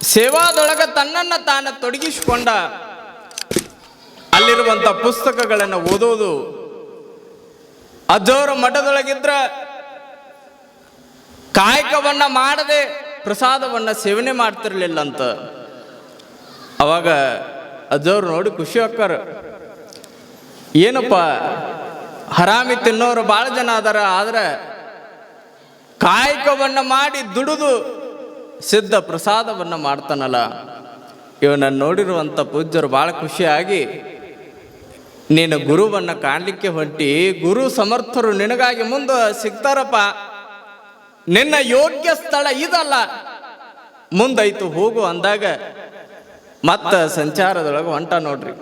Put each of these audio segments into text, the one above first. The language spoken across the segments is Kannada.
ಸೇವಾದೊಳಗ ತನ್ನನ್ನ ತಾನು ತೊಡಗಿಸಿಕೊಂಡ ಅಲ್ಲಿರುವಂತ ಪುಸ್ತಕಗಳನ್ನು ಓದೋದು ಅಜ್ಜೋರ ಮಠದೊಳಗಿದ್ರ ಕಾಯಕವನ್ನ ಮಾಡದೆ ಪ್ರಸಾದವನ್ನ ಸೇವನೆ ಮಾಡ್ತಿರ್ಲಿಲ್ಲ ಅಂತ ಅವಾಗ ಅಜ್ಜವ್ರು ನೋಡಿ ಖುಷಿ ಹಾಕಾರ ಏನಪ್ಪ, ಹರಾಮಿ ತಿನ್ನೋರು ಭಾಳ ಜನ ಅದಾರ, ಆದ್ರೆ ಕಾಯಕವನ್ನ ಮಾಡಿ ದುಡಿದು ಸಿದ್ಧ ಪ್ರಸಾದವನ್ನು ಮಾಡ್ತಾನಲ್ಲ. ಇವನನ್ನು ನೋಡಿರುವಂಥ ಪೂಜ್ಯರು ಭಾಳ ಖುಷಿಯಾಗಿ, ನೀನು ಗುರುವನ್ನ ಕಾಣಲಿಕ್ಕೆ ಹೊಂಟಿ, ಗುರು ಸಮರ್ಥರು ನಿನಗಾಗಿ ಮುಂದೆ ಸಿಗ್ತಾರಪ್ಪ. ನಿನ್ನ ಯೋಗ್ಯ ಸ್ಥಳ ಇದಲ್ಲ. ಮುಂದೈತು ಹೋಗು ಅಂದಾಗ ಮತ್ತ ಸಂಚಾರದೊಳಗೆ ಹೊಂಟ ನೋಡ್ರಿ.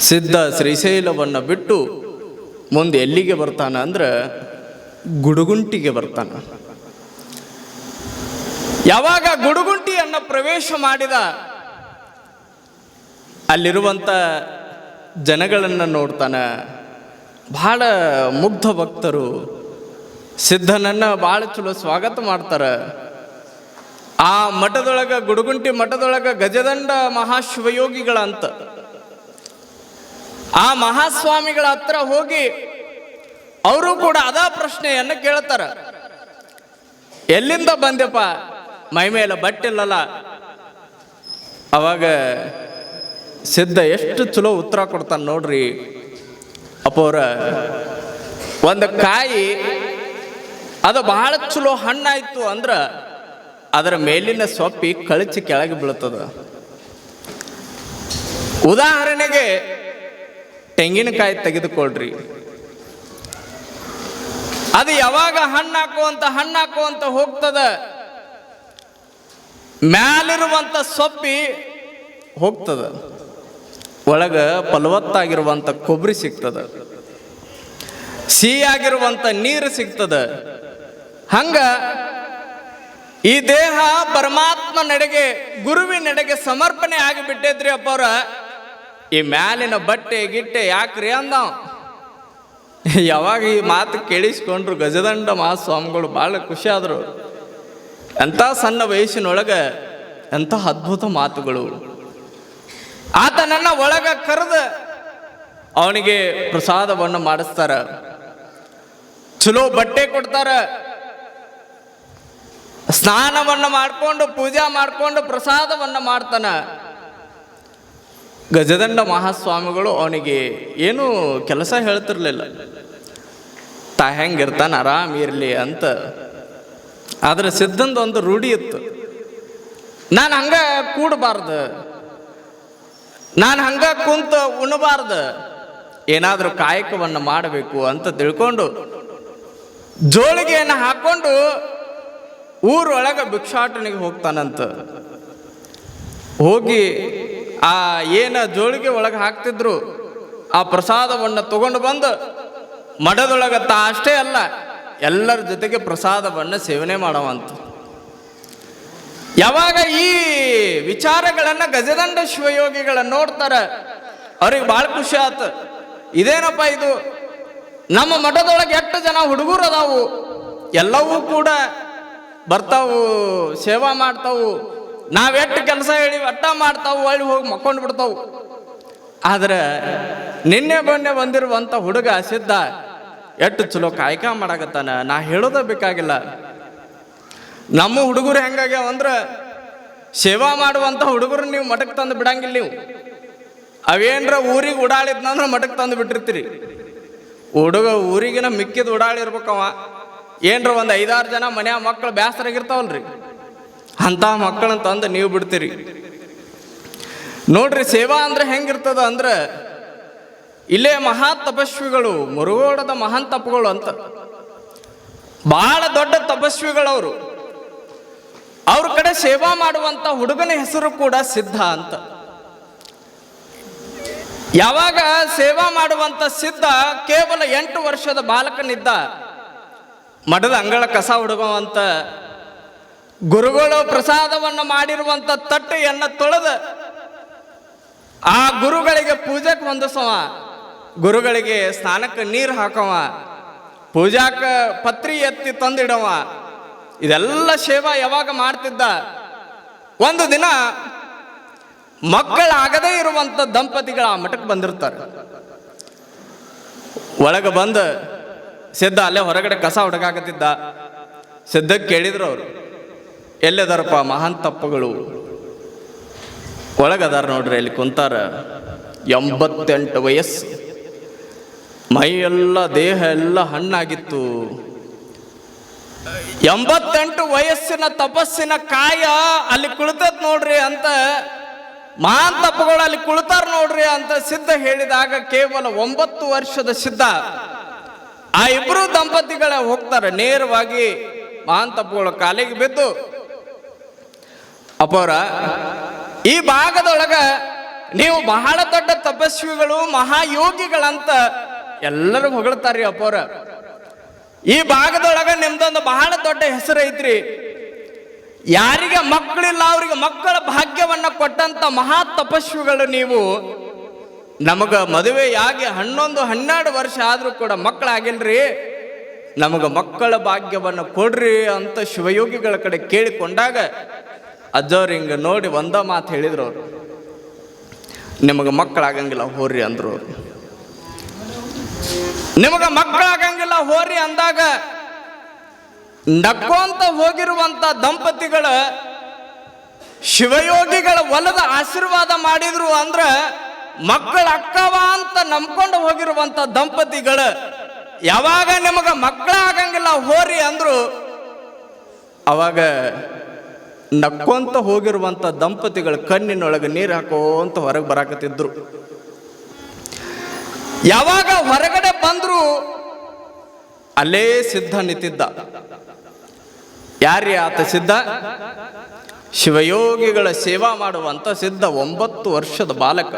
ಸಿದ್ಧ ಶ್ರೀಶೈಲವನ್ನು ಬಿಟ್ಟು ಮುಂದೆ ಎಲ್ಲಿಗೆ ಬರ್ತಾನ ಅಂದ್ರೆ ಗುಡುಗುಂಟಿಗೆ ಬರ್ತಾನ. ಯಾವಾಗ ಗುಡುಗುಂಟಿಯನ್ನು ಪ್ರವೇಶ ಮಾಡಿದ ಅಲ್ಲಿರುವಂಥ ಜನಗಳನ್ನು ನೋಡ್ತಾನೆ. ಬಹಳ ಮುಗ್ಧ ಭಕ್ತರು ಸಿದ್ಧನನ್ನು ಭಾಳ ಚಲೋ ಸ್ವಾಗತ ಮಾಡ್ತಾರೆ. ಆ ಮಠದೊಳಗೆ, ಗುಡುಗುಂಟಿ ಮಠದೊಳಗೆ ಗಜದಂಡ ಮಹಾಶಿವಯೋಗಿಗಳಂತ ಆ ಮಹಾಸ್ವಾಮಿಗಳ ಹತ್ರ ಹೋಗಿ ಅವರು ಕೂಡ ಅದ ಪ್ರಶ್ನೆಯನ್ನು ಕೇಳ್ತಾರೆ. ಎಲ್ಲಿಂದ ಬಂದೆಪ್ಪ ಮೈ ಮೇಲೆ ಬಟ್ಟಿಲ್ಲಲ್ಲ ಅವಾಗ ಸಿದ್ಧ ಎಷ್ಟು ಚಲೋ ಉತ್ತರ ಕೊಡ್ತಾನೆ ನೋಡ್ರಿ. ಅಪ್ಪವ್ರ ಒಂದು ಕಾಯಿ, ಅದು ಬಹಳ ಚಲೋ ಹಣ್ಣಾಯ್ತು ಅಂದ್ರ ಅದರ ಮೇಲಿನ ಸೊಪ್ಪಿ ಕಳಚಿ ಕೆಳಗೆ ಬೀಳ್ತದ. ಉದಾಹರಣೆಗೆ ತೆಂಗಿನಕಾಯಿ ತೆಗೆದುಕೊಳ್ರಿ. ಅದು ಯಾವಾಗ ಹಣ್ಣು ಹಾಕುವಂತ ಹಣ್ಣು ಹಾಕುವಂತ ಹೋಗ್ತದ? ಮ್ಯಾಲಿರುವಂತ ಸೊಪ್ಪಿ ಹೋಗ್ತದ. ಒಳಗೆ ಫಲವತ್ತಾಗಿರುವಂಥ ಕೊಬ್ಬರಿ ಸಿಗ್ತದ. ಸಿಹಿಯಾಗಿರುವಂಥ ನೀರು ಸಿಗ್ತದ. ಹಂಗ ಈ ದೇಹ ಪರಮಾತ್ಮ ನಡೆಗೆ, ಗುರುವಿನ ನಡೆಗೆ ಸಮರ್ಪಣೆ ಆಗಿಬಿಟ್ಟೈತ್ರಿ ಅಪ್ಪವ್ರ. ಈ ಮ್ಯಾಲಿನ ಬಟ್ಟೆ, ಗಿಟ್ಟೆ ಯಾಕ್ರಿ ಅಂದ ಯಾವಾಗ ಈ ಮಾತು ಕೇಳಿಸ್ಕೊಂಡ್ರು ಗಜದಂಡ ಮಹಾಸ್ವಾಮಿಗಳು ಭಾಳ ಖುಷಿ ಆದರು. ಎಂಥ ಸಣ್ಣ ವಯಸ್ಸಿನೊಳಗೆ ಎಂಥ ಅದ್ಭುತ ಮಾತುಗಳು. ಆತನನ್ನ ಒಳಗ ಕರೆದ ಅವನಿಗೆ ಪ್ರಸಾದವನ್ನು ಮಾಡಿಸ್ತಾರ. ಚಲೋ ಬಟ್ಟೆ ಕೊಡ್ತಾರ. ಸ್ನಾನವನ್ನು ಮಾಡಿಕೊಂಡು, ಪೂಜಾ ಮಾಡಿಕೊಂಡು ಪ್ರಸಾದವನ್ನು ಮಾಡ್ತಾನ. ಗಜದಂಡ ಮಹಾಸ್ವಾಮಿಗಳು ಅವನಿಗೆ ಏನು ಕೆಲಸ ಹೇಳ್ತಿರ್ಲಿಲ್ಲ. ತಾ ಹೆಂಗಿರ್ತಾನ, ಆರಾಮ ಇರಲಿ ಅಂತ ಆದ್ರೆ ಸಿದ್ಧಂದ ಒಂದು ರೂಢಿ ಇತ್ತು. ನಾನು ಹಂಗೆ ಕೂಡಬಾರ್ದು. ನಾನು ಹಂಗೆ ಕುಂತು ಉಣಬಾರ್ದು. ಏನಾದರೂ ಕಾಯಕವನ್ನು ಮಾಡಬೇಕು ಅಂತ ತಿಳ್ಕೊಂಡು ಜೋಳಿಗೆಯನ್ನು ಹಾಕೊಂಡು ಊರೊಳಗೆ ಭಿಕ್ಷಾಟನೆಗೆ ಹೋಗ್ತಾನಂತ. ಹೋಗಿ ಆ ಏನ ಜೋಳಿಗೆ ಒಳಗೆ ಹಾಕ್ತಿದ್ರು, ಆ ಪ್ರಸಾದವನ್ನು ತಗೊಂಡು ಬಂದು ಮಠದೊಳಗೆ ತಾ ಅಷ್ಟೇ ಅಲ್ಲ ಎಲ್ಲರ ಜೊತೆಗೆ ಪ್ರಸಾದವನ್ನು ಸೇವನೆ ಮಾಡುವಂಥ ಯಾವಾಗ ಈ ವಿಚಾರಗಳನ್ನು ಗಜದಂಡ ಶಿವಯೋಗಿಗಳ ನೋಡ್ತಾರೆ, ಅವ್ರಿಗೆ ಭಾಳ ಖುಷಿ ಆತು. ಇದೇನಪ್ಪ ಇದು? ನಮ್ಮ ಮಠದೊಳಗೆ ಎಷ್ಟು ಜನ ಹುಡುಗರು ಅದಾವು? ಎಲ್ಲವೂ ಕೂಡ ಬರ್ತಾವು, ಸೇವಾ ಮಾಡ್ತಾವು. ನಾವೆಷ್ಟು ಕೆಲಸ ಹೇಳಿ ಅಟ್ಟ ಮಾಡ್ತಾವು, ಒಳ್ಳೆ ಹೋಗಿ ಮಕ್ಕೊಂಡು ಬಿಡ್ತಾವು. ಆದ್ರೆ ನಿನ್ನೆ ಬನ್ನೆ ಬಂದಿರುವಂಥ ಹುಡುಗ ಸಿದ್ಧ ಎಷ್ಟು ಚಲೋ ಕಾಯಕ ಮಾಡಾಕತ್ತಾನ? ನಾ ಹೇಳೋದ ಬೇಕಾಗಿಲ್ಲ. ನಮ್ಮ ಹುಡುಗರು ಹೆಂಗಾಗ್ಯಾವ ಅಂದ್ರೆ ಸೇವಾ ಮಾಡುವಂಥ ಹುಡುಗರು ನೀವು ಮಠಕ್ಕೆ ತಂದು ಬಿಡಂಗಿಲ್ಲ ನೀವು. ಅವೇನ್ರ ಊರಿಗೆ ಓಡಾಡಿದ್ನಂದ್ರೆ ಮಠಕ್ಕೆ ತಂದು ಬಿಟ್ಟಿರ್ತೀರಿ. ಹುಡುಗ ಊರಿಗಿನ ಮಿಕ್ಕಿದ ಓಡಾಡಿರ್ಬೇಕವ ಏನ್ರ ಒಂದು ಐದಾರು ಜನ ಮನೆಯ ಮಕ್ಕಳು ಬೇಸರಾಗಿರ್ತಾವಲ್ರಿ ಅಂಥ ಮಕ್ಕಳನ್ನ ತಂದು ನೀವು ಬಿಡ್ತೀರಿ. ನೋಡ್ರಿ ಸೇವಾ ಅಂದ್ರೆ ಹೆಂಗಿರ್ತದ ಅಂದ್ರೆ ಇಲ್ಲೇ ಮಹಾ ತಪಸ್ವಿಗಳು ಮುರುಗೋಡದ ಮಹಾನ್ ತಪ್ಪುಗಳು ಅಂತ. ಬಹಳ ದೊಡ್ಡ ತಪಸ್ವಿಗಳವರು. ಅವ್ರ ಕಡೆ ಸೇವಾ ಮಾಡುವಂತ ಹುಡುಗನ ಹೆಸರು ಕೂಡ ಸಿದ್ಧ ಅಂತ. ಯಾವಾಗ ಸೇವಾ ಮಾಡುವಂತ ಸಿದ್ಧ, ಕೇವಲ ಎಂಟು ವರ್ಷದ ಬಾಲಕನಿದ್ದ ಮಠದ ಅಂಗಳ ಕಸ ಹುಡುಗುವಂತ ಗುರುಗಳು ಪ್ರಸಾದವನ್ನು ಮಾಡಿರುವಂಥ ತಟ್ಟೆಯನ್ನು ತೊಳೆದ ಆ ಗುರುಗಳಿಗೆ ಪೂಜೆಗೆ ಹೊಂದಿಸವ ಗುರುಗಳಿಗೆ ಸ್ನಾನಕ್ಕೆ ನೀರು ಹಾಕವ, ಪೂಜಾಕ ಪತ್ರಿ ಎತ್ತಿ ತಂದಿಡವ. ಇದೆಲ್ಲ ಸೇವಾ ಯಾವಾಗ ಮಾಡ್ತಿದ್ದ? ಒಂದು ದಿನ ಮಕ್ಕಳಾಗದೇ ಇರುವಂತ ದಂಪತಿಗಳ ಆ ಮಠಕ್ಕೆ ಬಂದಿರ್ತಾರೆ. ಒಳಗೆ ಬಂದು ಸಿದ್ಧ ಅಲ್ಲೇ ಹೊರಗಡೆ ಕಸ ಹುಡುಗಾಕತ್ತಿದ್ದ ಸಿದ್ಧಕ್ಕೆ ಕೇಳಿದ್ರು ಅವರು, ಎಲ್ಲಿದಾರಪ್ಪ ಮಹಾನ್ ತಪ್ಪುಗಳು ಒಳಗದಾರ ನೋಡ್ರಿ ಇಲ್ಲಿ ಕುಂತಾರ ಎಂಬತ್ತೆಂಟು ವಯಸ್ಸು. ಮೈ ಎಲ್ಲ ದೇಹ ಎಲ್ಲ ಹಣ್ಣಾಗಿತ್ತು. ಎಂಬತ್ತೆಂಟು ವಯಸ್ಸಿನ ತಪಸ್ಸಿನ ಕಾಯ ಅಲ್ಲಿ ಕುಳಿತದ್ ನೋಡ್ರಿ ಅಂತ, ಮಾನ್ ತಪ್ಪಗಳು ಅಲ್ಲಿ ಕುಳಿತಾರ ನೋಡ್ರಿ ಅಂತ ಸಿದ್ಧ ಹೇಳಿದಾಗ ಕೇವಲ ಒಂಬತ್ತು ವರ್ಷದ ಸಿದ್ಧ. ಆ ಇಬ್ರು ದಂಪತಿಗಳ ಹೋಗ್ತಾರೆ, ನೇರವಾಗಿ ಮಾನ್ ತಪ್ಪುಗಳ ಕಾಲಿಗೆ ಬಿದ್ದು. ಅಪೋರ, ಈ ಭಾಗದೊಳಗ ನೀವು ಬಹಳ ದೊಡ್ಡ ತಪಸ್ವಿಗಳು, ಮಹಾಯೋಗಿಗಳಂತ ಎಲ್ಲರೂ ಹೊಗಳ್ತಾರ್ರಿ ಅಪ್ಪವ್ರ. ಈ ಭಾಗದೊಳಗ ನಿಮ್ದೊಂದು ಬಹಳ ದೊಡ್ಡ ಹೆಸರು ಐತ್ರಿ. ಯಾರಿಗೆ ಮಕ್ಕಳಿಲ್ಲ, ಅವರಿಗೆ ಮಕ್ಕಳ ಭಾಗ್ಯವನ್ನ ಕೊಟ್ಟಂತ ಮಹಾ ತಪಸ್ವಿಗಳು ನೀವು. ನಮಗ ಮದುವೆಯಾಗಿ ಹನ್ನೊಂದು, ಹನ್ನೆರಡು ವರ್ಷ ಆದ್ರೂ ಕೂಡ ಮಕ್ಕಳಾಗಿಲ್ರಿ. ನಮಗ ಮಕ್ಕಳ ಭಾಗ್ಯವನ್ನು ಕೊಡ್ರಿ ಅಂತ ಶಿವಯೋಗಿಗಳ ಕಡೆ ಕೇಳಿಕೊಂಡಾಗ ಅಜ್ಜವ್ರು ಹಿಂಗ ನೋಡಿ ಒಂದ ಮಾತು ಹೇಳಿದ್ರು ಅವರು. ನಿಮಗೆ ಮಕ್ಕಳಾಗಂಗಿಲ್ಲ ಹೋರಿ ಅಂದ್ರು ಅವ್ರು. ನಿಮಗ ಮಕ್ಕಳಾಗಂಗಿಲ್ಲ, ಹೋರಿ ಅಂದಾಗ ನಕ್ಕೋಂತ ಹೋಗಿರುವಂತ ದಂಪತಿಗಳ ಶಿವಯೋಗಿಗಳ ಒಲದ ಆಶೀರ್ವಾದ ಮಾಡಿದ್ರು ಅಂದ್ರ ಮಕ್ಕಳ ಅಕ್ಕವ ಅಂತ ನಂಬ್ಕೊಂಡು ಹೋಗಿರುವಂತ ದಂಪತಿಗಳ ಯಾವಾಗ ನಿಮಗ ಮಕ್ಕಳ ಆಗಂಗಿಲ್ಲ ಹೋರಿ ಅಂದ್ರು ಅವಾಗ ನಕ್ಕೊಂತ ಹೋಗಿರುವಂತ ದಂಪತಿಗಳ ಕಣ್ಣಿನೊಳಗೆ ನೀರು ಹಾಕೋಂತ ಹೊರಗೆ ಬರಾಕತ್ತಿದ್ರು. ಯಾವಾಗ ಹೊರಗಡೆ ಬಂದರೂ ಅಲ್ಲೇ ಸಿದ್ಧ ನಿಂತಿದ್ದ. ಯಾರೇ ಆತ ಸಿದ್ಧ? ಶಿವಯೋಗಿಗಳ ಸೇವಾ ಮಾಡುವಂತ ಸಿದ್ಧ ಒಂಬತ್ತು ವರ್ಷದ ಬಾಲಕ.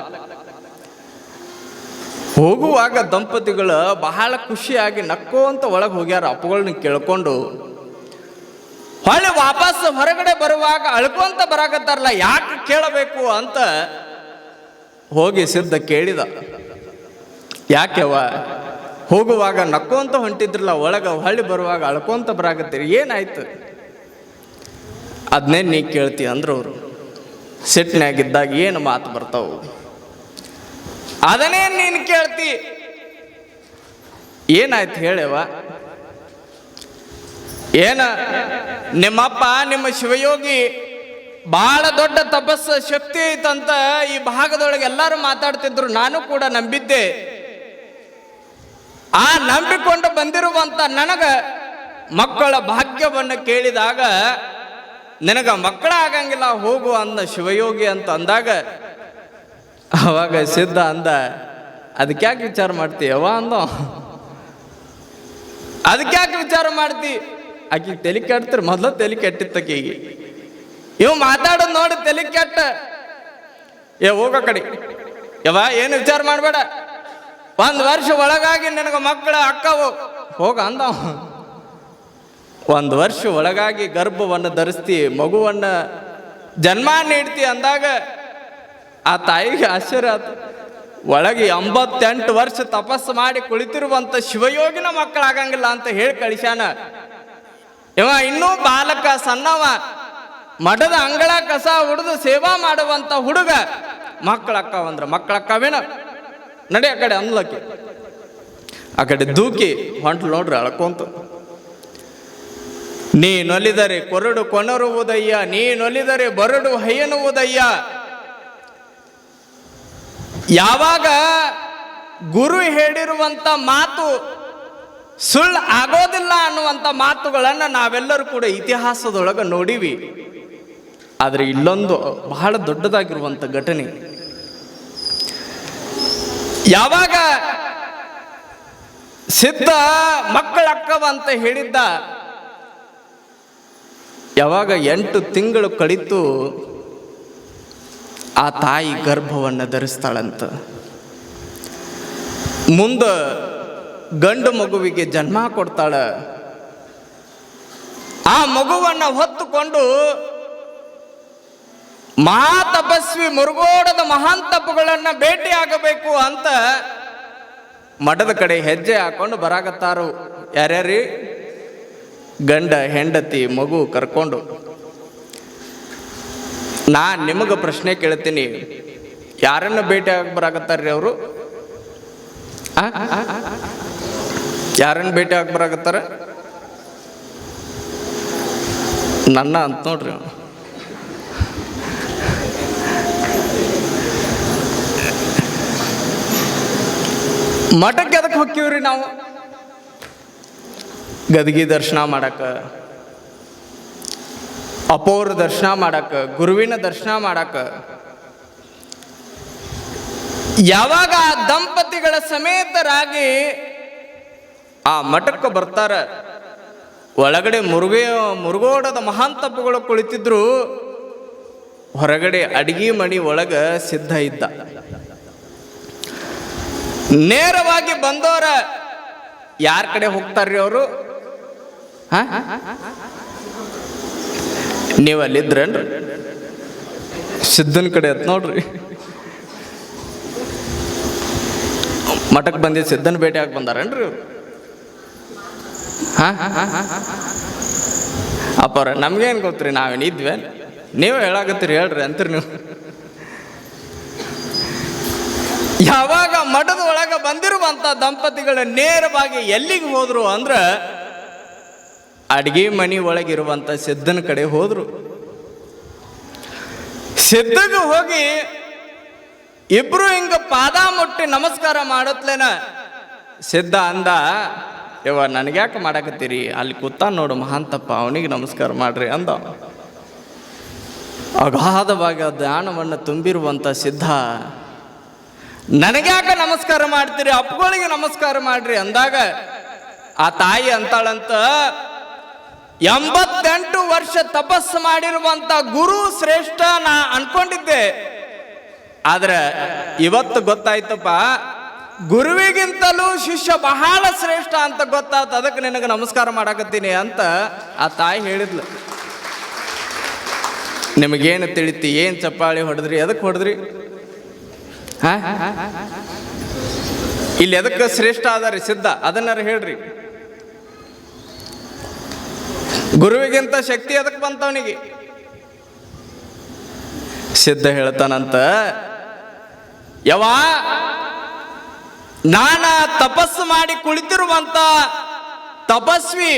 ಹೋಗುವಾಗ ದಂಪತಿಗಳು ಬಹಳ ಖುಷಿಯಾಗಿ ನಕ್ಕೋಂತ ಒಳಗೆ ಹೋಗ್ಯಾರ ಅಪ್ಪುಗಳನ್ನ ಕೇಳ್ಕೊಂಡು ಹೊಳೆ ವಾಪಸ್ ಹೊರಗಡೆ ಬರುವಾಗ ಅಳ್ಕೊಂತ ಬರಾಕತ್ತಾರಲ್ಲ, ಯಾಕೆ ಕೇಳಬೇಕು? ಅಂತ ಹೋಗಿ ಸಿದ್ಧ ಕೇಳಿದ. ಯಾಕೆವ ಹೋಗುವಾಗ ನಕ್ಕೊಂತ ಹೊಂಟಿದ್ರಲ್ಲ, ಒಳಗೆ ಹೊಳ್ಳಿ ಬರುವಾಗ ಅಳ್ಕೊಂತ ಬರಾಕತ್ತೀರಿ, ಏನಾಯ್ತು? ಅದನ್ನೇ ನೀ ಕೇಳ್ತಿ ಅಂದ್ರೆ ಅವರು. ಸಿಟ್ಟಿನಾಗಿದ್ದಾಗ ಏನು ಮಾತು ಬರ್ತಾವು? ಅದನ್ನೇ ನೀನು ಕೇಳ್ತಿ. ಏನಾಯ್ತು ಹೇಳವ ಏನ? ನಿಮ್ಮಪ್ಪ, ನಿಮ್ಮ ಶಿವಯೋಗಿ ಬಹಳ ದೊಡ್ಡ ತಪಸ್ಸ ಶಕ್ತಿ ಐತಂತ ಈ ಭಾಗದೊಳಗೆ ಎಲ್ಲರೂ ಮಾತಾಡ್ತಿದ್ರು, ನಾನು ಕೂಡ ನಂಬಿದ್ದೆ. ಆ ನಂಬಿಕೊಂಡು ಬಂದಿರುವಂತ ನನಗೆ ಮಕ್ಕಳ ಭಾಗ್ಯವನ್ನು ಕೇಳಿದಾಗ, ನಿನಗೆ ಮಕ್ಕಳ ಆಗಂಗಿಲ್ಲ ಹೋಗು ಅಂದ ಶಿವಯೋಗಿ ಅಂತ ಅಂದಾಗ, ಅವಾಗ ಸಿದ್ಧ ಅಂದ, ಅದಕ್ಯಾಕೆ ವಿಚಾರ ಮಾಡ್ತಿ? ಅಂದ ಅಂದ. ಯಾಕೆ ವಿಚಾರ ಮಾಡ್ತಿ? ಆಕಿ ತಲೆ ಕೆಡ್ತಿರ್ ಮೊದ್ಲು ತಲೆ ಕೆಟ್ಟಿತ್ತಕೀಗೆ ಇವ್ ಮಾತಾಡೋದು ನೋಡಿ ತಲೆ ಕೆಟ್ಟ. ಏ, ಹೋಗೋ ಕಡೆ. ಯವ ಏನು ವಿಚಾರ ಮಾಡಬೇಡ? ಒಂದ್ ವರ್ಷ ಒಳಗಾಗಿ ನಿನಗ ಮಕ್ಕಳ ಅಕ್ಕವು ಹೋಗ ಅಂದ ಒಂದು ವರ್ಷ ಒಳಗಾಗಿ ಗರ್ಭವನ್ನು ಧರಿಸ್ತಿ, ಮಗುವನ್ನ ಜನ್ಮ ನೀಡ್ತಿ ಅಂದಾಗ ಆ ತಾಯಿಗೆ ಆಶ್ಚರ್ಯ ಆತು. ಒಳಗೆ ಎಂಬತ್ತೆಂಟು ವರ್ಷ ತಪಸ್ಸು ಮಾಡಿ ಕುಳಿತಿರುವಂತ ಶಿವಯೋಗಿನ ಮಕ್ಕಳಾಗಂಗಿಲ್ಲ ಅಂತ ಹೇಳಿ ಕಳಿಸ್ಯಾನ. ಇವ ಇನ್ನೂ ಬಾಲಕ, ಸಣ್ಣವ, ಮಠದ ಅಂಗಳ ಕಸ ಹುಡಿದು ಸೇವಾ ಮಾಡುವಂತ ಹುಡುಗ ಮಕ್ಕಳಕ್ಕವಂದ್ರ ಮಕ್ಕಳಕ್ಕವೇನ ನಡಿ ಆ ಕಡೆ ಅನ್ಲಕ್ಕಿ ಆ ಕಡೆ ದೂಕಿ ಹೊಂಟ್ಲು ನೋಡ್ರಿ ಅಳ್ಕೊಂತ. ನೀ ನೊಲಿದರೆ ಕೊರಡು ಕೊನರುವುದಯ್ಯ ನೀ ನೊಲಿದರೆ ಬರಡು ಹೈಯನುವುದಯ್ಯ ಯಾವಾಗ ಗುರು ಹೇಳಿರುವಂತ ಮಾತು ಸುಳ್ಳು ಆಗೋದಿಲ್ಲ ಅನ್ನುವಂಥ ಮಾತುಗಳನ್ನು ನಾವೆಲ್ಲರೂ ಕೂಡ ಇತಿಹಾಸದೊಳಗೆ ನೋಡಿವಿ. ಆದರೆ ಇಲ್ಲೊಂದು ಬಹಳ ದೊಡ್ಡದಾಗಿರುವಂಥ ಘಟನೆ. ಯಾವಾಗ ಸಿದ್ಧ ಮಕ್ಕಳಕ್ಕವ ಅಂತ ಹೇಳಿದ್ದ, ಯಾವಾಗ ಎಂಟು ತಿಂಗಳು ಕಳಿತು, ಆ ತಾಯಿ ಗರ್ಭವನ್ನು ಧರಿಸ್ತಾಳಂತ. ಮುಂದ ಗಂಡು ಮಗುವಿಗೆ ಜನ್ಮ ಕೊಡ್ತಾಳ. ಆ ಮಗುವನ್ನು ಹೊತ್ತುಕೊಂಡು ಮಹಾ ತಪಸ್ವಿ ಮುರುಗೋಡದ ಮಹಾನ್ ತಪ್ಪುಗಳನ್ನ ಭೇಟಿಯಾಗಬೇಕು ಅಂತ ಮಠದ ಕಡೆ ಹೆಜ್ಜೆ ಹಾಕೊಂಡು ಬರಾಗತ್ತಾರು ಯಾರ್ಯಾರಿ? ಗಂಡ, ಹೆಂಡತಿ, ಮಗು ಕರ್ಕೊಂಡು. ನಾ ನಿಮಗೆ ಪ್ರಶ್ನೆ ಕೇಳ್ತೀನಿ. ಯಾರನ್ನ ಭೇಟಿ ಆಗಿ ಬರಾಕತ್ತಾರ್ರಿ ಅವರು? ಯಾರನ್ನ ಭೇಟಿ ಆಗಿ ನನ್ನ ಅಂತ ನೋಡ್ರಿ ಮಠಕ್ಕೆ ಎದಕ್ಕೆ ಹೊಕ್ಕೀವ್ರಿ ನಾವು? ಗದಗಿ ದರ್ಶನ ಮಾಡಕ್ಕ ಅಪೋರ ದರ್ಶನ ಮಾಡಕ್ಕ ಗುರುವಿನ ದರ್ಶನ ಮಾಡಕ್ಕ ಯಾವಾಗ ಆ ದಂಪತಿಗಳ ಸಮೇತರಾಗಿ ಆ ಮಠಕ್ಕೆ ಬರ್ತಾರ, ಒಳಗಡೆ ಮುರುಗೆ, ಮುರುಗೋಡದ ಮಹಾಂತಪ್ಪಗಳು ಕುಳಿತಿದ್ರು, ಹೊರಗಡೆ ಅಡಿಗೆ ಮಣಿ ಒಳಗೆ ಸಿದ್ಧ ಇದ್ದ. ನೇರವಾಗಿ ಬಂದವರ ಯಾರ ಕಡೆ ಹೋಗ್ತಾರ್ರಿ ಅವರು? ನೀವು ಅಲ್ಲಿದ್ರೇನ್ರಿ? ಸಿದ್ಧನ ಕಡೆ ಅತ್ ನೋಡ್ರಿ. ಮಠಕ್ಕೆ ಬಂದಿದ್ದು ಸಿದ್ಧನ ಭೇಟಿ ಆಗಿ ಬಂದಾರೇನ್ರಿ? ಹಾ? ಅಪ್ಪರ ನಮ್ಗೇನು ಗೊತ್ತ್ರಿ ನಾವೇನಿದ್ವಿ ನೀವು ಹೇಳಾಕತ್ತೀರಿ ಹೇಳ್ರಿ ಅಂತೀರಿ ನೀವು. ಯಾವಾಗ ಮಠದ ಒಳಗೆ ಬಂದಿರುವಂತ ದಂಪತಿಗಳ ನೇರವಾಗಿ ಎಲ್ಲಿಗೆ ಹೋದ್ರು ಅಂದ್ರೆ ಅಡಿಗೆ ಮನಿ ಒಳಗಿರುವಂತ ಸಿದ್ಧನ ಕಡೆ ಹೋದರು. ಸಿದ್ಧಗೆ ಹೋಗಿ ಇಬ್ರು ಹಿಂಗ ಪಾದ ಮುಟ್ಟಿ ನಮಸ್ಕಾರ ಮಾಡತ್ಲೇನ, ಸಿದ್ಧ ಅಂದ, ಯವ್ವ, ನನಗ್ಯಾಕೆ ಮಾಡಕತ್ತೀರಿ? ಅಲ್ಲಿ ಕೂತ ನೋಡು ಮಹಾಂತಪ್ಪ, ಅವನಿಗೆ ನಮಸ್ಕಾರ ಮಾಡ್ರಿ ಅಂದ. ಅಗಾಧವಾಗಿ ಧ್ಯಾನವನ್ನು ತುಂಬಿರುವಂತ ಸಿದ್ಧ ನನಗ್ಯಾಕ ನಮಸ್ಕಾರ ಮಾಡ್ತೀರಿ? ಅಪ್ಪಗಳಿಗೆ ನಮಸ್ಕಾರ ಮಾಡ್ರಿ ಅಂದಾಗ, ಆ ತಾಯಿ ಅಂತಾಳಂತ, ಎಂಬತ್ತೆಂಟು ವರ್ಷ ತಪಸ್ಸು ಮಾಡಿರುವಂತ ಗುರು ಶ್ರೇಷ್ಠ ನಾ ಅನ್ಕೊಂಡಿದ್ದೆ. ಆದ್ರೆ ಇವತ್ತು ಗೊತ್ತಾಯ್ತಪ್ಪ, ಗುರುವಿಗಿಂತಲೂ ಶಿಷ್ಯ ಬಹಳ ಶ್ರೇಷ್ಠ ಅಂತ ಗೊತ್ತಾಯ್ತು ಅದಕ್ಕೆ ನಿನಗೆ ನಮಸ್ಕಾರ ಮಾಡಾಕತ್ತೀನಿ ಅಂತ ಆ ತಾಯಿ ಹೇಳಿದ್ಲು. ನಿಮಗೇನು ತಿಳಿತಿ? ಏನು ಚಪ್ಪಾಳಿ ಹೊಡೆದ್ರಿ? ಅದಕ್ಕೆ ಹೊಡೆದ್ರಿ? ಇಲ್ಲಿ ಎದಕ್ಕೆ ಶ್ರೇಷ್ಠ ಅದಾರಿ ಸಿದ್ಧ? ಅದನ್ನಾರ ಹೇಳ್ರಿ. ಗುರುವಿಗಿಂತ ಶಕ್ತಿ ಎದಕ್ಕೆ ಬಂತವನಿಗೆ? ಸಿದ್ಧ ಹೇಳ್ತಾನಂತ ಯವ ನಾನ ತಪಸ್ಸು ಮಾಡಿ ಕುಳಿತಿರುವಂತ ತಪಸ್ವಿ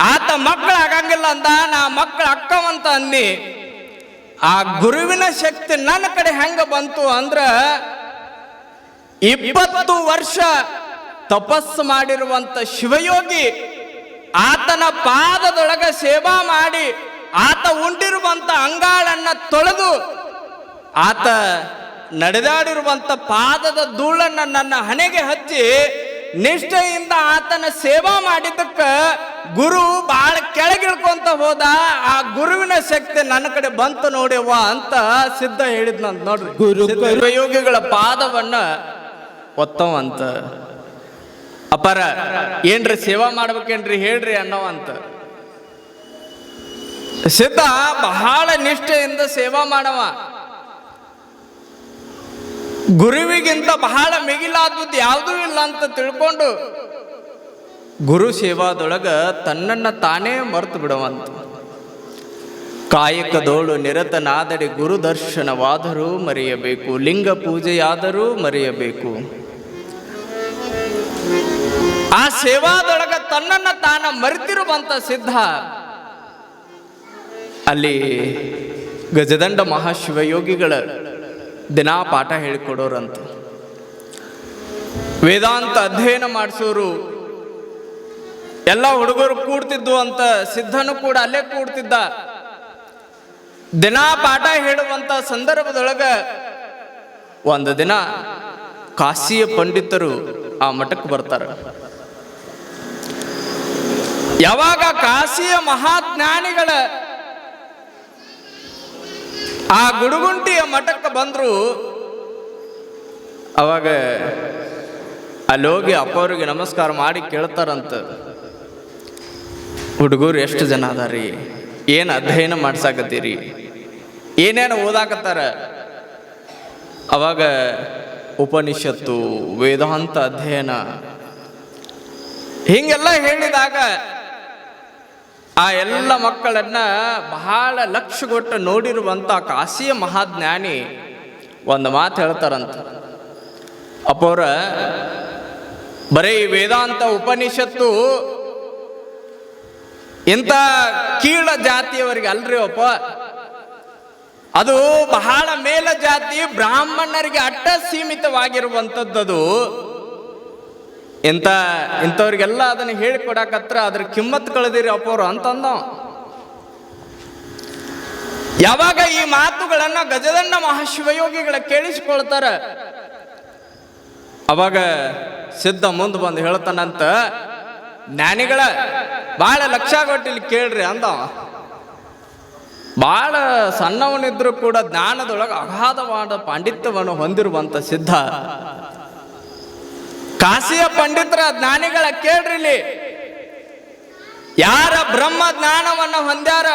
ಆತ ಮಕ್ಕಳು ಆಗಂಗಿಲ್ಲ ಅಂದ, ನಾ ಮಕ್ಕಳು ಅಕ್ಕವಂತ ಅಂದಿ ಆ ಗುರುವಿನ ಶಕ್ತಿ ನನ್ನ ಕಡೆ ಹೆಂಗ ಬಂತು ಅಂದ್ರ ಇಪ್ಪತ್ತು ವರ್ಷ ತಪಸ್ಸು ಮಾಡಿರುವಂತ ಶಿವಯೋಗಿ ಆತನ ಪಾದದೊಳಗ ಸೇವಾ ಮಾಡಿ ಆತ ಉಂಡಿರುವಂತ ಅಂಗಾಳನ್ನ ತೊಳೆದು ಆತ ನಡೆದಾಡಿರುವಂತ ಪಾದದ ಧೂಳನ್ನ ನನ್ನ ಹಣೆಗೆ ಹಚ್ಚಿ ನಿಷ್ಠೆಯಿಂದ ಆತನ ಸೇವಾ ಮಾಡಿದ್ದಕ್ಕ ಗುರು ಬಹಳ ಕೆಳಗಿಳ್ಕೊಂತ ಹೋದ ಆ ಗುರುವಿನ ಶಕ್ತಿ ನನ್ನ ಕಡೆ ಬಂತು ನೋಡಿವ ಅಂತ ಸಿದ್ಧ ಹೇಳಿದ್ನಂತ ನೋಡ್ರಿ. ಗುರು. ಯೋಗಿಗಳ ಪಾದವನ್ನ ಒತ್ತವಂತ. ಅಪರ ಏನ್ರಿ ಸೇವಾ ಮಾಡ್ಬೇಕೇನ್ರಿ ಹೇಳ್ರಿ ಅನ್ನೋವಂತ. ಸಿದ್ಧ ಬಹಳ ನಿಷ್ಠೆಯಿಂದ ಸೇವಾ ಮಾಡವ. ಗುರುವಿಗಿಂತ ಬಹಳ ಮಿಗಿಲಾದದ್ದು ಯಾವುದೂ ಇಲ್ಲ ಅಂತ ತಿಳ್ಕೊಂಡು ಗುರು ಸೇವಾದೊಳಗ ತನ್ನನ್ನು ತಾನೇ ಮರೆತು ಬಿಡುವಂತ. ಕಾಯಕದೋಳು ನಿರತನಾದರೆ ಗುರು ದರ್ಶನವಾದರೂ ಮರೆಯಬೇಕು, ಲಿಂಗ ಪೂಜೆಯಾದರೂ ಮರೆಯಬೇಕು. ಆ ಸೇವಾದೊಳಗ ತನ್ನನ್ನು ತಾನ ಮರೆತಿರುವಂತ ಸಿದ್ಧ. ಅಲ್ಲಿ ಗಜದಂಡ ಮಹಾಶಿವಯೋಗಿಗಳ ದಿನಾ ಪಾಠ ಹೇಳಿಕೊಡೋರಂತ. ವೇದಾಂತ ಅಧ್ಯಯನ ಮಾಡಿಸೋರು ಎಲ್ಲ ಹುಡುಗರು ಕೂಡ್ತಿದ್ದು ಅಂತ ಸಿದ್ಧನು ಕೂಡ ಅಲ್ಲೇ ಕೂಡ್ತಿದ್ದ. ದಿನಾ ಪಾಠ ಹೇಳುವಂತ ಸಂದರ್ಭದೊಳಗ ಒಂದು ದಿನ ಕಾಶಿಯ ಪಂಡಿತರು ಆ ಮಠಕ್ಕೆ ಬರ್ತಾರೆ. ಯಾವಾಗ ಕಾಶಿಯ ಮಹಾಜ್ಞಾನಿಗಳ ಆ ಗುಡುಗುಂಟಿಯ ಮಠಕ್ಕೆ ಬಂದ್ರು, ಅವಾಗ ಅಲ್ಲೋಗಿ ಅಪ್ಪವ್ರಿಗೆ ನಮಸ್ಕಾರ ಮಾಡಿ ಕೇಳ್ತಾರಂತ. ಹುಡುಗರು ಎಷ್ಟು ಜನ ಅದಾರಿ? ಏನು ಅಧ್ಯಯನ ಮಾಡ್ಸಾಕತ್ತೀರಿ? ಏನೇನು ಓದಾಕತ್ತಾರ? ಅವಾಗ ಉಪನಿಷತ್ತು, ವೇದಾಂತ ಅಧ್ಯಯನ, ಹಿಂಗೆಲ್ಲ ಹೇಳಿದಾಗ ಆ ಎಲ್ಲ ಮಕ್ಕಳನ್ನ ಬಹಳ ಲಕ್ಷಗೊಟ್ಟು ನೋಡಿರುವಂಥ ಕಾಶಿಯ ಮಹಾಜ್ಞಾನಿ ಒಂದು ಮಾತು ಹೇಳ್ತಾರಂತ. ಅಪ್ಪವ್ರ, ಬರೀ ವೇದಾಂತ ಉಪನಿಷತ್ತು ಇಂಥ ಕೀಳ ಜಾತಿಯವರಿಗೆ ಅಲ್ರಿ ಒಪ್ಪ ಅದು ಬಹಳ ಮೇಲ ಜಾತಿ ಬ್ರಾಹ್ಮಣರಿಗೆ ಅಟ್ಟ ಸೀಮಿತವಾಗಿರುವಂಥದ್ದು ಇಂಥ, ಇಂಥವ್ರಿಗೆಲ್ಲ ಅದನ್ನ ಹೇಳಿಕೊಡಕತ್ರ ಅದ್ರ ಕಿಮ್ಮತ್ ಕಳೆದಿರಿ ಅಪ್ಪವ್ರು ಅಂತಂದ. ಯಾವಾಗ ಈ ಮಾತುಗಳನ್ನ ಗಜದನ್ನ ಮಹಾಶಿವಯೋಗಿಗಳ ಕೇಳಿಸಿಕೊಳ್ತಾರ. ಅವಾಗ ಸಿದ್ಧ ಮುಂದೆ ಬಂದು ಹೇಳ್ತಾನಂತ, ಜ್ಞಾನಿಗಳ ಬಹಳ ಲಕ್ಷ ಕೊಟ್ಟಿಲ್ಲಿ ಕೇಳ್ರಿ ಅಂದ. ಬಹಳ ಸಣ್ಣವನಿದ್ರು ಕೂಡ ಜ್ಞಾನದೊಳಗೆ ಅಗಾಧವಾದ ಪಾಂಡಿತ್ಯವನ್ನು ಹೊಂದಿರುವಂಥ ಸಿದ್ಧ. ಕಾಶಿಯ ಪಂಡಿತರ ಜ್ಞಾನಿಗಳ ಕೇಳ್ರಿ ಇಲ್ಲಿ ಯಾರ ಬ್ರಹ್ಮ ಜ್ಞಾನವನ್ನ ಹೊಂದ್ಯಾರ?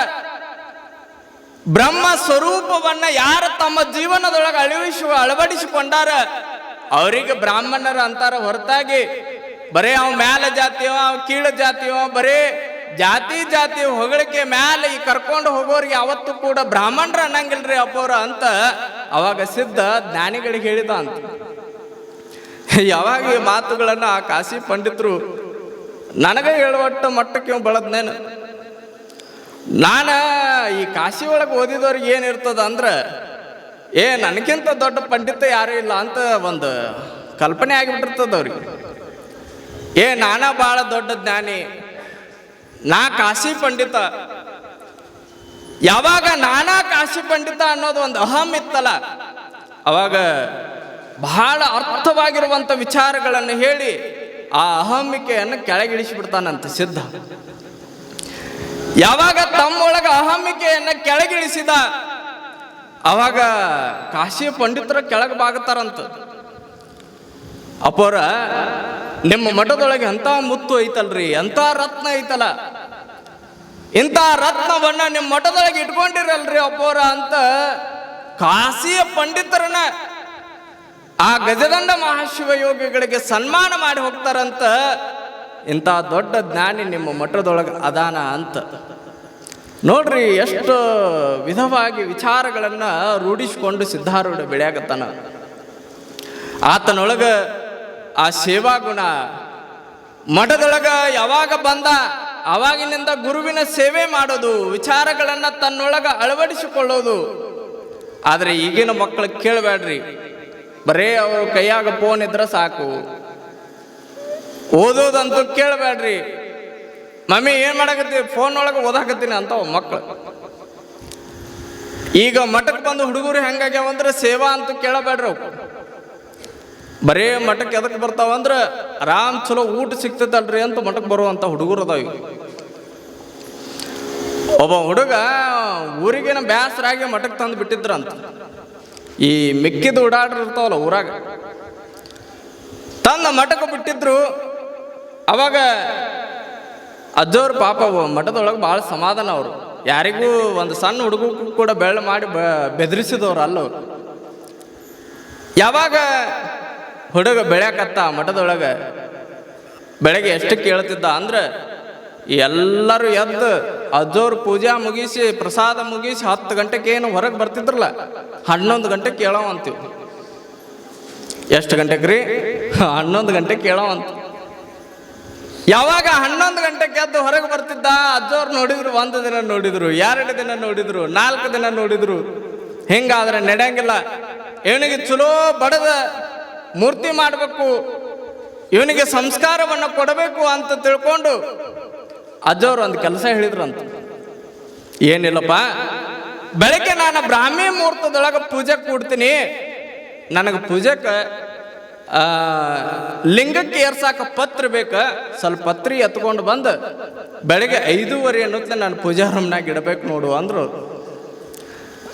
ಬ್ರಹ್ಮ ಸ್ವರೂಪವನ್ನ ಯಾರು ತಮ್ಮ ಜೀವನದೊಳಗೆ ಅಳವಡಿಸಿ ಅಳವಡಿಸಿಕೊಂಡಾರ? ಅವರಿಗೆ ಬ್ರಾಹ್ಮಣರ ಅಂತಾರ ಹೊರತಾಗಿ ಬರೇ ಅವ ಮ್ಯಾಲ ಜಾತಿಯೋ, ಅವ ಕೀಳ ಜಾತಿಯೋ, ಬರೇ ಜಾತಿ ಜಾತಿ ಹೊಗಳಿಕೆ ಮ್ಯಾಲೆ ಈ ಕರ್ಕೊಂಡು ಹೋಗೋರಿಗೆ ಯಾವತ್ತು ಕೂಡ ಬ್ರಾಹ್ಮಣರ ಅನ್ನಂಗಿಲ್ರಿ ಅಪ್ಪವ್ರ ಅಂತ ಅವಾಗ ಸಿದ್ಧ ಜ್ಞಾನಿಗಳಿಗೆ ಹೇಳಿದ ಅಂತ. ಯಾವಾಗ ಈ ಮಾತುಗಳನ್ನು ಆ ಕಾಶಿ ಪಂಡಿತರು, ನನಗೆ ಹೇಳುವಟ್ಟು ಮಟ್ಟಕ್ಕೆ ಬೆಳೆದ್ನೇನು? ನಾನು ಈ ಕಾಶಿ ಒಳಗೆ ಓದಿದವ್ರಿಗೆ ಏನಿರ್ತದ ಅಂದ್ರೆ, ಏ, ನನಗಿಂತ ದೊಡ್ಡ ಪಂಡಿತ ಯಾರೂ ಇಲ್ಲ ಅಂತ ಒಂದು ಕಲ್ಪನೆ ಆಗಿಬಿಟ್ಟಿರ್ತದ ಅವ್ರಿಗೆ. ಏ, ನಾನ ಭಾಳ ದೊಡ್ಡ ಜ್ಞಾನಿ. ನಾ ಕಾಶಿ ಪಂಡಿತ. ಯಾವಾಗ ನಾನಾ ಕಾಶಿ ಪಂಡಿತ ಅನ್ನೋದು ಒಂದು ಅಹಂ ಇತ್ತಲ್ಲ, ಅವಾಗ ಬಹಳ ಅರ್ಥವಾಗಿರುವಂತ ವಿಚಾರಗಳನ್ನು ಹೇಳಿ ಆ ಅಹಮಿಕೆಯನ್ನು ಕೆಳಗಿಳಿಸಿಬಿಡ್ತಾನಂತ ಸಿದ್ಧ. ಯಾವಾಗ ತಮ್ಮೊಳಗ ಅಹಮಿಕೆಯನ್ನು ಕೆಳಗಿಳಿಸಿದ, ಅವಾಗ ಕಾಶಿ ಪಂಡಿತರ ಕೆಳಗೆ ಬಾಗುತ್ತಾರಂತ ಅಪ್ಪೋರ ನಿಮ್ಮ ಮಠದೊಳಗೆ ಅಂತ ಮುತ್ತು ಐತಲ್ರಿ, ಎಂಥ ರತ್ನ ಐತಲ್ಲ. ಇಂಥ ರತ್ನವನ್ನ ನಿಮ್ಮ ಮಠದೊಳಗೆ ಇಟ್ಕೊಂಡಿರಲ್ರಿ ಅಪ್ಪೋರ ಅಂತ ಕಾಶಿಯ ಪಂಡಿತರನ್ನ ಆ ಗಜದಂಡ ಮಹಾಶಿವಯೋಗಿಗಳಿಗೆ ಸನ್ಮಾನ ಮಾಡಿ ಹೋಗ್ತಾರಂತ ಇಂಥ ದೊಡ್ಡ ಜ್ಞಾನಿ ನಿಮ್ಮ ಮಠದೊಳಗೆ ಅದಾನ ಅಂತ. ನೋಡ್ರಿ ಎಷ್ಟು ವಿಧವಾಗಿ ವಿಚಾರಗಳನ್ನು ರೂಢಿಸಿಕೊಂಡು ಸಿದ್ಧಾರೂಢ ಬೆಳೆಯಾಗತ್ತಾನ ಆತನೊಳಗ ಆ ಸೇವಾ ಗುಣ. ಮಠದೊಳಗ ಯಾವಾಗ ಬಂದ, ಅವಾಗಿನಿಂದ ಗುರುವಿನ ಸೇವೆ ಮಾಡೋದು, ವಿಚಾರಗಳನ್ನು ತನ್ನೊಳಗ ಅಳವಡಿಸಿಕೊಳ್ಳೋದು. ಆದರೆ ಈಗಿನ ಮಕ್ಕಳು ಕೇಳಬೇಡ್ರಿ ಬರೇ ಅವರು ಕೈಯಾಗ ಫೋನ್ ಇದ್ರೆ ಸಾಕು. ಓದೋದಂತೂ ಕೇಳಬೇಡ್ರಿ ಮಮ್ಮಿ, ಏನ್ ಮಾಡಕತ್ತಿ? ಫೋನ್ ಒಳಗೆ ಓದಾಕತ್ತೀನಿ ಅಂತ ಮಕ್ಕಳು ಈಗ ಮಠಕ್ಕೆ ಬಂದು ಹುಡುಗರು ಹೆಂಗಾಗ್ಯಾವಂದ್ರೆ ಸೇವಾ ಅಂತ ಕೇಳಬೇಡ್ರಿ ಅವು ಬರೇ ಮಠಕ್ಕೆ ಎದಕ್ಕೆ ಬರ್ತಾವಂದ್ರೆ ಆರಾಮ್ ಚಲೋ ಊಟ ಸಿಗ್ತೈತಲ್ರಿ ಅಂತ ಮಠಕ್ಕೆ ಬರುವಂಥ ಹುಡುಗರು ಅದಾವ. ಒಬ್ಬ ಹುಡುಗ ಊರಿಗೇನ ಬ್ಯಾಸರಾಗಿ ಮಠಕ್ಕೆ ತಂದು ಬಿಟ್ಟಿದ್ರಂತ. ಈ ಮಿಕ್ಕಿದ ಓಡಾಡ್ರಿ ಇರ್ತಾವಲ್ಲ ಊರಾಗ. ತಂದ ಮಠಕ್ಕೆ ಬಿಟ್ಟಿದ್ರು. ಅವಾಗ ಅಜ್ಜವ್ರ ಪಾಪ ಮಠದೊಳಗೆ ಭಾಳ ಸಮಾಧಾನ ಅವರು. ಯಾರಿಗೂ ಒಂದು ಸಣ್ಣ ಹುಡುಗ ಕೂಡ ಬೆಳ್ಳ ಮಾಡಿ ಬೆದರಿಸಿದವ್ರು ಅಲ್ಲ ಯಾವಾಗ ಹುಡುಗ ಬೆಳ್ಯಾಕತ್ತ ಮಠದೊಳಗೆ. ಬೆಳಗ್ಗೆ ಎಷ್ಟು ಕೇಳ್ತಿದ್ದ ಅಂದ್ರೆ, ಎಲ್ಲರೂ ಎದ್ದು ಅಜ್ಜೋರು ಪೂಜಾ ಮುಗಿಸಿ, ಪ್ರಸಾದ ಮುಗಿಸಿ ಹತ್ತು ಗಂಟೆಗೆ ಏನು ಹೊರಗೆ ಬರ್ತಿದ್ರಲ್ಲ, ಹನ್ನೊಂದು ಗಂಟೆ ಕೇಳೋ ಅಂತೀವಿ ಎಷ್ಟು ಗಂಟೆಗೆ ರೀ? ಹನ್ನೊಂದು ಗಂಟೆ ಕೇಳೋ ಅಂತ ಯಾವಾಗ ಹನ್ನೊಂದು ಗಂಟೆಗೆ ಎದ್ದು ಹೊರಗೆ ಬರ್ತಿದ್ದ? ಅಜ್ಜೋರು ನೋಡಿದ್ರು, ಒಂದು ದಿನ ನೋಡಿದ್ರು, ಎರಡು ದಿನ ನೋಡಿದ್ರು, ನಾಲ್ಕು ದಿನ ನೋಡಿದ್ರು. ಹಿಂಗಾದ್ರೆ ನಡೆಯಂಗಿಲ್ಲ. ಏನಿಗೆ ಚಲೋ ಬಡದ ಮೂರ್ತಿ ಮಾಡಬೇಕು, ಇವನಿಗೆ ಸಂಸ್ಕಾರವನ್ನು ಕೊಡಬೇಕು ಅಂತ ತಿಳ್ಕೊಂಡು ಅಜ್ಜವ್ರು ಒಂದು ಕೆಲಸ ಹೇಳಿದ್ರಂತ ಏನಿಲ್ಲಪ್ಪ, ಬೆಳಗ್ಗೆ ನಾನು ಬ್ರಾಹ್ಮಿ ಮುಹೂರ್ತದೊಳಗೆ ಪೂಜೆ ಕೂಡ್ತೀನಿ ನನಗೆ ಪೂಜೆಗೆ ಲಿಂಗಕ್ಕೆ ಏರ್ಸಾಕ ಪತ್ರ ಬೇಕ, ಸ್ವಲ್ಪ ಪತ್ರಿ ಎತ್ಕೊಂಡು ಬಂದು ಬೆಳಗ್ಗೆ ಐದೂವರೆ ಅನ್ನೋತ್ತೆ ನಾನು ಪೂಜಾ ರೂಮ್ನಾಗ ಇಡಬೇಕು ನೋಡು ಅಂದರು.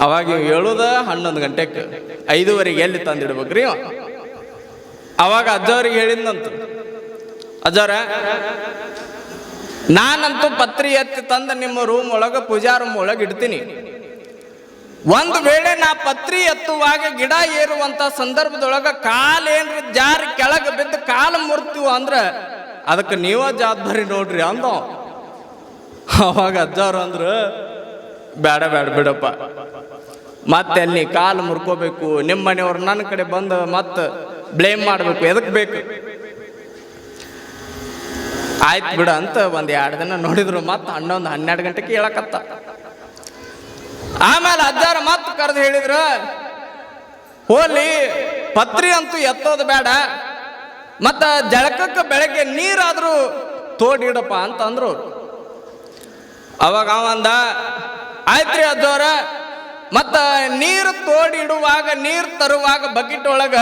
ಅವಾಗ ಹೇಳುದ ಹನ್ನೊಂದು ಗಂಟೆಗೆ ಐದೂವರೆಗೆ ಎಲ್ಲಿ ತಂದಿಡ್ಬೇಕ್ರಿ? ಅವಾಗ ಅಜ್ಜವ್ರಿಗೆ ಹೇಳಿದ್ನಂತ. ಅಜ್ಜವ್ರ, ನಾನಂತೂ ಪತ್ರಿ ಎತ್ತಿ ತಂದು ನಿಮ್ಮ ರೂಮ್ ಒಳಗೆ, ಪೂಜಾ ರೂಮ್ ಒಳಗೆ ಇಡ್ತೀನಿ. ಒಂದು ವೇಳೆ ನಾ ಪತ್ರಿ ಎತ್ತುವಾಗ ಗಿಡ ಏರುವಂತ ಸಂದರ್ಭದೊಳಗೆ ಕಾಲೇನ್ರಿ ಜಾರಿ ಕೆಳಗೆ ಬಿದ್ದು ಕಾಲು ಮುರ್ತೀವ ಅಂದ್ರ ಅದಕ್ಕೆ ನೀವ ಜವಾಬ್ದಾರಿ ನೋಡ್ರಿ ಅಂದ. ಅವಾಗ ಅಜ್ಜವ್ರು ಅಂದ್ರೆ ಬೇಡ ಬೇಡ ಬಿಡಪ್ಪ. ಮತ್ತೆ ಅಲ್ಲಿ ಕಾಲು ಮುರ್ಕೋಬೇಕು. ನಿಮ್ಮ ಮನೆಯವ್ರು ನನ್ನ ಕಡೆ ಬಂದು ಮತ್ತೆ ಬ್ಲೇಮ್ ಮಾಡಬೇಕು. ಎದಕ್ಕೆ ಬೇಕು? ಆಯ್ತು ಬಿಡ ಅಂತ ಒಂದು ಎರಡು ದಿನ ನೋಡಿದ್ರು. ಮತ್ತೆ ಹನ್ನೊಂದು, ಹನ್ನೆರಡು ಗಂಟೆಗೆ ಕೇಳಕತ್ತ. ಆಮೇಲೆ ಅಜ್ಜಾರ ಮತ್ತೆ ಕರೆದು ಹೇಳಿದ್ರು, ಹೋಲಿ, ಪತ್ರಿ ಅಂತೂ ಎತ್ತೋದು ಬೇಡ. ಮತ್ತ ಜಳಕಕ್ಕೆ ಬೆಳಗ್ಗೆ ನೀರಾದರೂ ತೋಡಿಡಪ್ಪ ಅಂತ ಅಂದ್ರು ಅವಾಗ ಅವಂದ ಆಯ್ತ್ರಿ ಅಜ್ಜವ್ರ ಮತ್ತ ನೀರು ತೋಡಿಡುವಾಗ, ನೀರು ತರುವಾಗ ಬಕೆಟ್ ಒಳಗ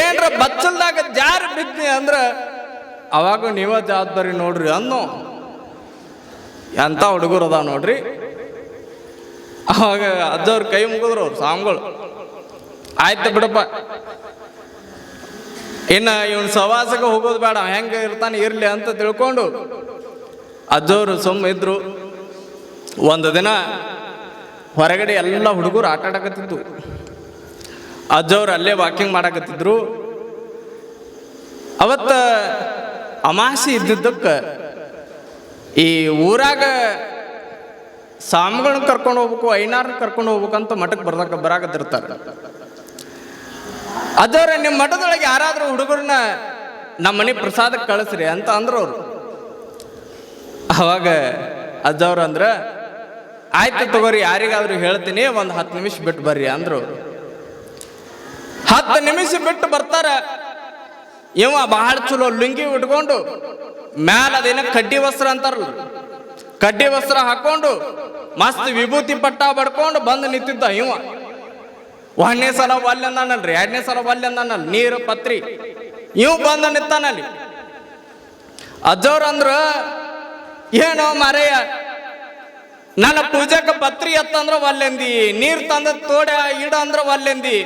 ಏನ್ರ ಬಚ್ಚಲ್ದಾಗ ಜಾರಿ ಬಿದ್ನಿ ಅಂದ್ರೆ ಅವಾಗ ನೀವ ಜವಾಬ್ದಾರಿ ನೋಡ್ರಿ ಅನ್ನೋ ಎಂಥ ಹುಡುಗರು ನೋಡ್ರಿ. ಅವಾಗ ಅಜ್ಜವ್ರ ಕೈ ಮುಗಿದ್ರು ಅವ್ರು ಸಾಂಗ್ಗಳು ಆಯ್ತು ಬಿಡಪ್ಪ. ಇನ್ನ ಇವನ್ ಸವಾಸಕ್ಕೆ ಹೋಗೋದು ಬೇಡ, ಹೆಂಗ ಇರ್ತಾನೆ ಇರ್ಲಿ ಅಂತ ತಿಳ್ಕೊಂಡು ಅಜ್ಜವರು ಸುಮ್ಮ ಇದ್ರು. ಒಂದು ದಿನ ಹೊರಗಡೆ ಎಲ್ಲ ಹುಡುಗರು ಆಟ ಅಜ್ಜವ್ರು ಅಲ್ಲೇ ವಾಕಿಂಗ್ ಮಾಡಕತ್ತಿದ್ರು. ಅವತ್ತ ಅಮಾಸಿ ಇದ್ದಿದ್ದಕ್ಕೆ ಈ ಊರಾಗ ಸ್ವಾಮಿಗಳನ್ನ ಕರ್ಕೊಂಡು ಹೋಗ್ಬೇಕು ಐನಾರನ್ನ ಕರ್ಕೊಂಡು ಹೋಗ್ಬೇಕಂತ ಮಠಕ್ಕೆ ಬರ್ದಕ್ಕ ಬರಾಕತ್ತಿರ್ತಾರೆ. ಅಜ್ಜವ್ರೆ ನಿಮ್ಮ ಮಠದೊಳಗೆ ಯಾರಾದ್ರೂ ಹುಡುಗರನ್ನ ನಮ್ಮ ಮನೆ ಪ್ರಸಾದಕ್ಕೆ ಕಳಿಸ್ರಿ ಅಂತ ಅಂದ್ರು ಅವರು ಅವಾಗ ಅಜ್ಜವ್ರು ಅಂದ್ರೆ, ಆಯ್ತು ತಗೋರಿ, ಯಾರಿಗಾದ್ರೂ ಹೇಳ್ತೀನಿ, ಒಂದು ಹತ್ತು ನಿಮಿಷ ಬಿಟ್ಟು ಬರ್ರಿ ಅಂದ್ರು. ಹತ್ತು ನಿಮಿಷ ಬಿಟ್ಟು ಬರ್ತಾರ. ಇವ ಬಹಳ ಚಲೋ ಲುಂಗಿ ಉಟ್ಕೊಂಡು ಮ್ಯಾಲ ಅದೇನ ಕಡ್ಡಿ ವಸ್ತ್ರ ಅಂತಾರಲ್ಲ. ಕಡ್ಡಿ ವಸ್ತ್ರ ಹಾಕೊಂಡು ಮಸ್ತ್ ವಿಭೂತಿ ಪಟ್ಟ ಬಡ್ಕೊಂಡು ಬಂದು ನಿಂತಿದ್ದ ಇವ. ಒಂದನೇ ಸಲ ಒಲ್ಲೆ ಅಂದಾನಲ್ರಿ, ಎರಡನೇ ಸಲ ಒಲ್ಲೆ ಅಂದಾನಲ್ ನೀರು, ಪತ್ರಿ. ಇವ್ ಬಂದು ನಿಂತಾನಲ್ಲಿ. ಅಜ್ಜವ್ರ ಅಂದ್ರ, ಏನೋ ಮಾರಯ್ಯ, ನನ್ನ ಪೂಜೆಗೆ ಪತ್ರಿ ಎತ್ತಂದ್ರ ಒಲ್ಲೆಂದಿ ನೀರ್ ತಂದ ತೋಡ ಇಡ ಅಂದ್ರ ಒಲ್ಲೆಂದಿ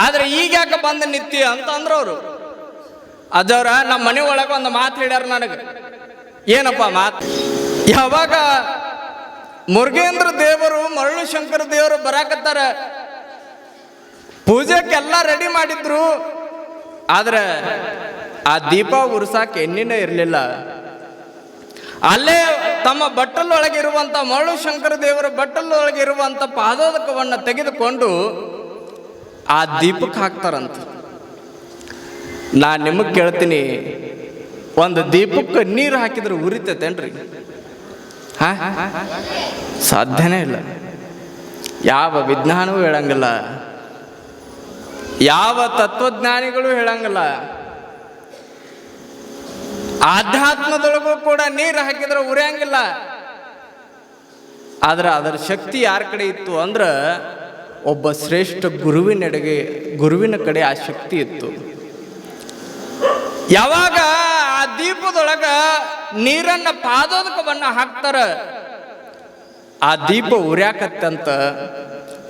ಆದ್ರೆ ಈಗ ಯಾಕೆ ಬಂದು ನಿತ್ಯ ಅಂತ ಅಂದ್ರ ಅವರು. ಅದರ ನಮ್ಮ ಮನೆ ಒಳಗೆ ಒಂದು ಮಾತು ಹೇಳ್ಯಾರ ನನಗೆ. ಏನಪ್ಪ ಮಾತು? ಯಾವಾಗ ಮುರುಗೇಂದ್ರ ದೇವರು ಮರಳು ಶಂಕರ ದೇವರು ಬರಾಕತ್ತಾರ. ಪೂಜೆಗೆಲ್ಲ ರೆಡಿ ಮಾಡಿದ್ರು. ಆದ್ರೆ ಆ ದೀಪ ಉರ್ಸಾಕ ಎಣ್ಣಿನ ಇರಲಿಲ್ಲ. ಅಲ್ಲೇ ತಮ್ಮ ಬಟ್ಟಲೊಳಗಿರುವಂತ ಮರಳು ಶಂಕರ ದೇವರ ಬಟ್ಟಲೊಳಗಿರುವಂತ ಪಾದೋದಕವನ್ನು ತೆಗೆದುಕೊಂಡು ಆ ದೀಪಕ್ಕೆ ಹಾಕ್ತಾರಂತ. ನಾ ನಿಮಗೆ ಕೇಳ್ತೀನಿ, ಒಂದು ದೀಪಕ್ಕೆ ನೀರು ಹಾಕಿದ್ರೆ ಉರಿತೈತೇನ್ರಿ? ಹಾ? ಸಾಧ್ಯನೇ ಇಲ್ಲ. ಯಾವ ವಿಜ್ಞಾನವೂ ಹೇಳಂಗಿಲ್ಲ. ಯಾವ ತತ್ವಜ್ಞಾನಿಗಳು ಹೇಳಂಗಿಲ್ಲ. ಆಧ್ಯಾತ್ಮದೊಳಗೂ ಕೂಡ ನೀರು ಹಾಕಿದ್ರೆ ಉರಿಯಂಗಿಲ್ಲ. ಆದ್ರೆ ಅದರ ಶಕ್ತಿ ಯಾರ ಕಡೆ ಇತ್ತು ಅಂದ್ರೆ ಒಬ್ಬ ಶ್ರೇಷ್ಠ ಗುರುವಿನೆಡೆಗೆ, ಗುರುವಿನ ಕಡೆ ಆ ಶಕ್ತಿ ಇತ್ತು. ಯಾವಾಗ ಆ ದೀಪದೊಳಗ ನೀರನ್ನ ಪಾದೋದಕವನ್ನ ಹಾಕ್ತಾರ, ಆ ದೀಪ ಉರ್ಯಾಕತ್ತಂತ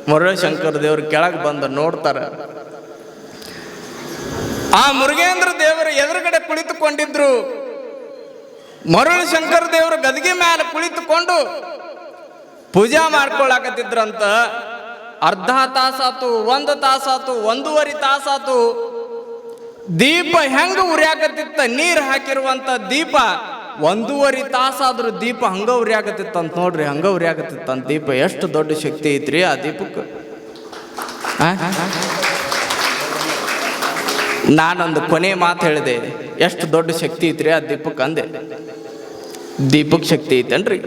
ಮುರಳಶಂಕರ ದೇವ್ರ ಕೆಳಗೆ ಬಂದು ನೋಡ್ತಾರ. ಆ ಮುರುಗೇಂದ್ರ ದೇವರು ಎದುರುಗಡೆ ಕುಳಿತುಕೊಂಡಿದ್ರು. ಮರುಳಶಂಕರ ಶಂಕರ ದೇವರು ಗದಗಿ ಮೇಲೆ ಕುಳಿತುಕೊಂಡು ಪೂಜಾ ಮಾಡ್ಕೊಳಕತ್ತಿದ್ರಂತ ಅರ್ಧ ತಾಸಾತು, ಒಂದು ತಾಸಾತು, ಒಂದೂವರೆ ತಾಸಾತು ದೀಪ ಹೆಂಗ ಉರಿಯಾಕತ್ತಿತ್ತ? ನೀರು ಹಾಕಿರುವಂತ ದೀಪ. ಒಂದೂವರೆ ತಾಸಾದ್ರೂ ದೀಪ ಹಂಗ ಉರಿಯಾಕತ್ತಿತ್ತಂತ ನೋಡ್ರಿ, ಹಂಗ ಉರಿಯಾಕತ್ತಿತ್ತಂತ ದೀಪ. ಎಷ್ಟು ದೊಡ್ಡ ಶಕ್ತಿ ಐತ್ರಿ ಆ ದೀಪಕ್ಕೆ? ನಾನೊಂದು ಕೊನೆ ಮಾತು ಹೇಳಿದೆ, ಎಷ್ಟು ದೊಡ್ಡ ಶಕ್ತಿ ಐತ್ರಿ ಆ ದೀಪಕ್ಕೆ ಅಂದೆ. ದೀಪಕ್ ಶಕ್ತಿ ಐತೇನ್ರಿ?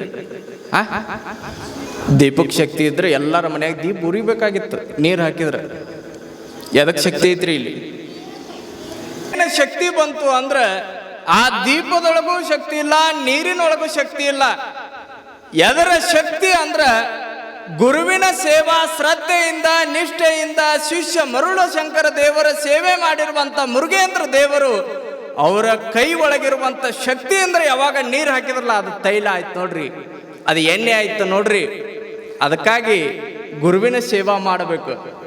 ಆ? ದೀಪಕ್ ಶಕ್ತಿ ಇದ್ರೆ ಎಲ್ಲರ ಮನೆಯಾಗ ದೀಪ ಉರಿಬೇಕಾಗಿತ್ತು, ನೀರು ಹಾಕಿದ್ರೆ. ಎದಕ್ ಶಕ್ತಿ ಐತ್ರಿ ಇಲ್ಲಿ? ಶಕ್ತಿ ಬಂತು ಅಂದ್ರೆ ಆ ದೀಪದೊಳಗೂ ಶಕ್ತಿ ಇಲ್ಲ, ನೀರಿನೊಳಗೂ ಶಕ್ತಿ ಇಲ್ಲ. ಎದರ ಶಕ್ತಿ ಅಂದ್ರೆ ಗುರುವಿನ ಸೇವಾ, ಶ್ರದ್ಧೆಯಿಂದ, ನಿಷ್ಠೆಯಿಂದ ಶಿಷ್ಯ ಮರುಳ ಶಂಕರ ದೇವರ ಸೇವೆ ಮಾಡಿರುವಂತ ಮುರುಗೇಂದ್ರ ದೇವರು ಅವರ ಕೈ ಒಳಗಿರುವಂತ ಶಕ್ತಿ ಅಂದ್ರೆ ಯಾವಾಗ ನೀರು ಹಾಕಿದ್ರಲ್ಲ, ಅದು ತೈಲ ಆಯ್ತು ನೋಡ್ರಿ. ಅದು ಎಣ್ಣೆ ಆಯ್ತು ನೋಡ್ರಿ. ಅದಕ್ಕಾಗಿ ಗುರುವಿನ ಸೇವಾ ಮಾಡಬೇಕು.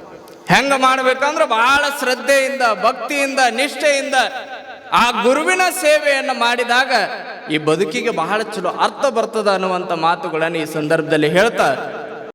ಹೆಂಗ ಮಾಡಬೇಕಂದ್ರೆ ಬಹಳ ಶ್ರದ್ಧೆಯಿಂದ, ಭಕ್ತಿಯಿಂದ, ನಿಷ್ಠೆಯಿಂದ ಆ ಗುರುವಿನ ಸೇವೆಯನ್ನು ಮಾಡಿದಾಗ ಈ ಬದುಕಿಗೆ ಬಹಳ ಚಲೋ ಅರ್ಥ ಬರ್ತದ ಅನ್ನುವಂಥ ಮಾತುಗಳನ್ನು ಈ ಸಂದರ್ಭದಲ್ಲಿ ಹೇಳ್ತಾ